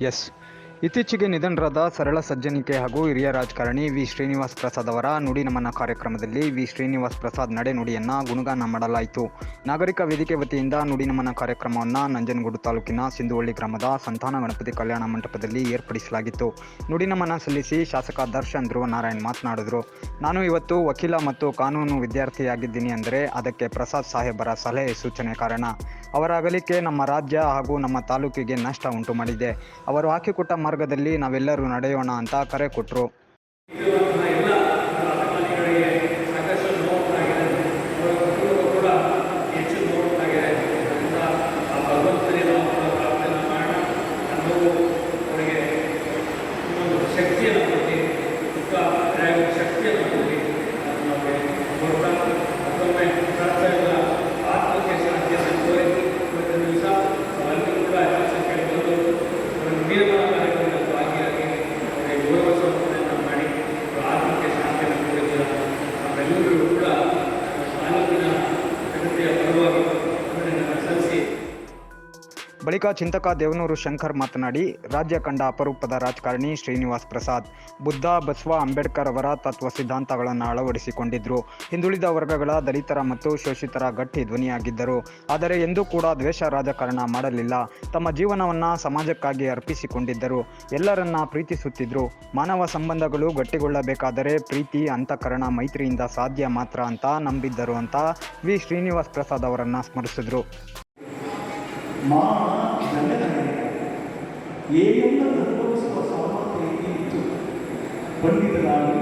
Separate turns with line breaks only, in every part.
S. ಇತ್ತೀಚೆಗೆ ನಿಧನರಾದ ಸರಳ ಸಜ್ಜನಿಕೆ ಹಾಗೂ ಹಿರಿಯ ರಾಜಕಾರಣಿ ವಿ. ಶ್ರೀನಿವಾಸ್ ಪ್ರಸಾದ್ ಅವರ ನುಡಿ ನಮನ ಕಾರ್ಯಕ್ರಮದಲ್ಲಿ ವಿ. ಶ್ರೀನಿವಾಸ್ ಪ್ರಸಾದ್ ನಡೆನುಡಿಯನ್ನ ಗುಣಗಾನ ಮಾಡಲಾಯಿತು. ನಾಗರಿಕ ವೇದಿಕೆ ವತಿಯಿಂದ ನುಡಿ ನಮನ ಕಾರ್ಯಕ್ರಮವನ್ನು ನಂಜನಗೂಡು ತಾಲೂಕಿನ ಸಿಂಧುವಳ್ಳಿ ಗ್ರಾಮದ ಸಂತಾನ ಗಣಪತಿ ಕಲ್ಯಾಣ ಮಂಟಪದಲ್ಲಿ ಏರ್ಪಡಿಸಲಾಗಿತ್ತು. ನುಡಿ ನಮನ ಸಲ್ಲಿಸಿ ಶಾಸಕ ದರ್ಶನ್ ಧ್ರುವನಾರಾಯಣ್ ಮಾತನಾಡಿದರು. ನಾನು ಇವತ್ತು ವಕೀಲ ಮತ್ತು ಕಾನೂನು ವಿದ್ಯಾರ್ಥಿಯಾಗಿದ್ದೀನಿ ಅಂದರೆ ಅದಕ್ಕೆ ಪ್ರಸಾದ್ ಸಾಹೇಬರ ಸಲಹೆ ಸೂಚನೆ ಕಾರಣ. ಅವರ ಅಗಲಿಕೆ ನಮ್ಮ ರಾಜ್ಯ ಹಾಗೂ ನಮ್ಮ ತಾಲೂಕಿಗೆ ನಷ್ಟ ಉಂಟು ಮಾಡಿದೆ. ಅವರು ಹಾಕಿಕೊಟ್ಟ ಮಾರ್ಗದಲ್ಲಿ ನಾವೆಲ್ಲರೂ ನಡೆಯೋಣ ಅಂತ ಕರೆ ಕೊಟ್ಟರು
ನಾವೆಲ್ಲರೂ
ಬಳಿಕ ಚಿಂತಕ ದೇವನೂರು ಶಂಕರ್ ಮಾತನಾಡಿ, ರಾಜ್ಯ ಕಂಡ ಅಪರೂಪದ ರಾಜಕಾರಣಿ ಶ್ರೀನಿವಾಸ್ ಪ್ರಸಾದ್, ಬುದ್ಧ ಬಸವ ಅಂಬೇಡ್ಕರ್ ಅವರ ತತ್ವ ಸಿದ್ಧಾಂತಗಳನ್ನು ಅಳವಡಿಸಿಕೊಂಡಿದ್ದರು ಹಿಂದುಳಿದ ವರ್ಗಗಳ ದಲಿತರ ಮತ್ತು ಶೋಷಿತರ ಗಟ್ಟಿ ಧ್ವನಿಯಾಗಿದ್ದರು. ಆದರೆ ಎಂದೂ ಕೂಡ ದ್ವೇಷ ರಾಜಕಾರಣ ಮಾಡಲಿಲ್ಲ. ತಮ್ಮ ಜೀವನವನ್ನು ಸಮಾಜಕ್ಕಾಗಿ ಅರ್ಪಿಸಿಕೊಂಡಿದ್ದರು. ಎಲ್ಲರನ್ನ ಪ್ರೀತಿಸುತ್ತಿದ್ದರು ಮಾನವ ಸಂಬಂಧಗಳು ಗಟ್ಟಿಗೊಳ್ಳಬೇಕಾದರೆ ಪ್ರೀತಿ, ಅಂತಃಕರಣ, ಮೈತ್ರಿಯಿಂದ ಸಾಧ್ಯ ಮಾತ್ರ ಅಂತ ನಂಬಿದ್ದರು ಅಂತ ವಿ. ಶ್ರೀನಿವಾಸ್ ಪ್ರಸಾದ್ ಅವರನ್ನು ಸ್ಮರಿಸಿದರು.
ಮಾನ ಗಂಡನಾಗಿದ್ದಾರೆ ಏನೆಲ್ಲ ಅನುಭವಿಸುವ ಸಾಮರ್ಥ್ಯ ಇತ್ತು ಪಂಡಿತರಾಗಿ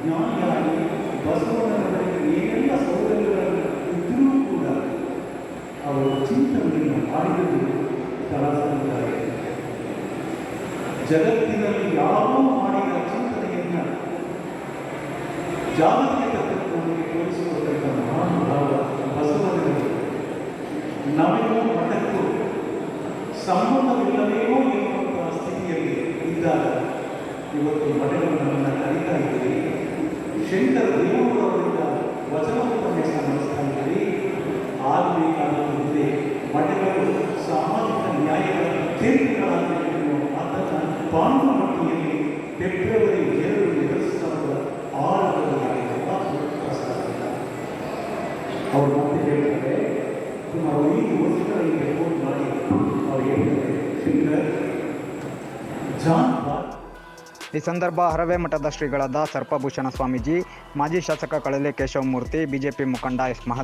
ಜ್ಞಾನಿಯಾಗಿ ಬಸವಣ್ಣನವರಿಗೆ ಏನೆಲ್ಲ ಸೌಲಭ್ಯಗಳನ್ನು ಇದ್ದರೂ ಕೂಡ ಅವರ ಚಿಂತನೆಯನ್ನು ಮಾಡಿದರು ತಳಸಲಿದ್ದಾರೆ ಜಗತ್ತಿನಲ್ಲಿ ಯಾರೂ ಮಾಡಿದ ಚಿಂತನೆಯನ್ನು ಜಾಗತಿಕ ತತ್ವಗಳಿಗೆ ತೋರಿಸಿಕೊಟ್ಟಂಥ ಸಂಬಂಧವಿಲ್ಲವೇನೋ ಇರುವಂತಹ ಸ್ಥಿತಿಯಲ್ಲಿ ಇದ್ದಾಗ ಇವತ್ತು ಮಠಗಳನ್ನು ಕರೀತಾ ಇದ್ದೀರಿ. ಶಂಕರ ದೇವರವರಿಂದ ವಚನ ಉಪನ್ಯಾಸ ನಡೆಸ್ತಾ ಇದ್ದೀರಿ ಆಗಬೇಕಾದಂತೆ ಮಠಗಳು ಸಾಮಾಜಿಕ ನ್ಯಾಯಗಳ ಕೇಂದ್ರಗಳಾಗಬೇಕು ಎನ್ನುವ ಮಾತನ್ನು ಪಾಂಡುಮಟ್ಟಿಯಲ್ಲಿ ಫೆಬ್ರವರಿ ಎರಡು ಎರಡು ಸಾವಿರದ ಆರರಲ್ಲಿ ಪ್ರಸ್ತಾಪಿಸಿದ್ದಾರೆ ಅವರು ಮತ್ತೆ ಹೇಳ್ತಾರೆ ಸುಮಾರು ಐದು ವರ್ಷಗಳಲ್ಲಿ ರಿಪೋರ್ಟ್ ಮಾಡಿ ಅವರು ಹೇಳ್ತಾರೆ ಶಂಕರ್ ಜಾನ್ ಪಾಲ್
ಈ ಸಂದರ್ಭ ಹರವೇ ಮಠದ ಶ್ರೀಗಳಾದ ಸರ್ಪಭೂಷಣ ಸ್ವಾಮೀಜಿ ಮಾಜಿ ಶಾಸಕ ಕಳಲೆ ಕೇಶವಮೂರ್ತಿ ಬಿಜೆಪಿ ಮುಖಂಡ ಎಸ್